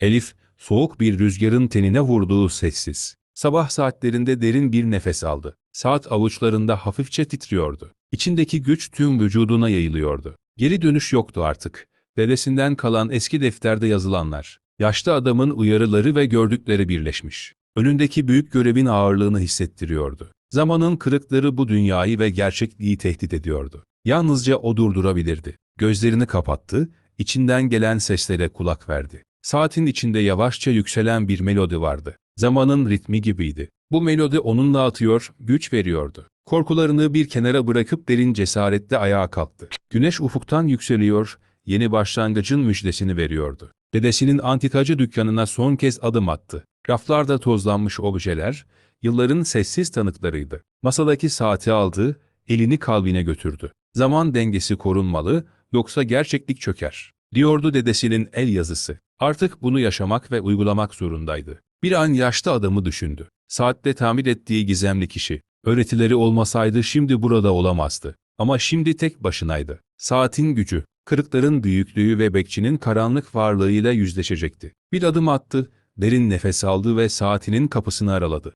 Elif, soğuk bir rüzgarın tenine vurduğu sessiz. Sabah saatlerinde derin bir nefes aldı. Saat avuçlarında hafifçe titriyordu. İçindeki güç tüm vücuduna yayılıyordu. Geri dönüş yoktu artık. Dedesinden kalan eski defterde yazılanlar. Yaşlı adamın uyarıları ve gördükleri birleşmiş. Önündeki büyük görevin ağırlığını hissettiriyordu. Zamanın kırıkları bu dünyayı ve gerçekliği tehdit ediyordu. Yalnızca o durdurabilirdi. Gözlerini kapattı, içinden gelen seslere kulak verdi. Saatin içinde yavaşça yükselen bir melodi vardı. Zamanın ritmi gibiydi. Bu melodi onunla atıyor, güç veriyordu. Korkularını bir kenara bırakıp derin cesaretle ayağa kalktı. Güneş ufuktan yükseliyor, yeni başlangıcın müjdesini veriyordu. Dedesinin antikacı dükkanına son kez adım attı. Raflarda tozlanmış objeler, yılların sessiz tanıklarıydı. Masadaki saati aldı, elini kalbine götürdü. Zaman dengesi korunmalı, yoksa gerçeklik çöker. Diyordu dedesinin el yazısı. Artık bunu yaşamak ve uygulamak zorundaydı. Bir an yaşlı adamı düşündü. Saatte tamir ettiği gizemli kişi. Öğretileri olmasaydı şimdi burada olamazdı. Ama şimdi tek başınaydı. Saatin gücü, kırıkların büyüklüğü ve bekçinin karanlık varlığıyla yüzleşecekti. Bir adım attı, derin nefes aldı ve saatinin kapısını araladı.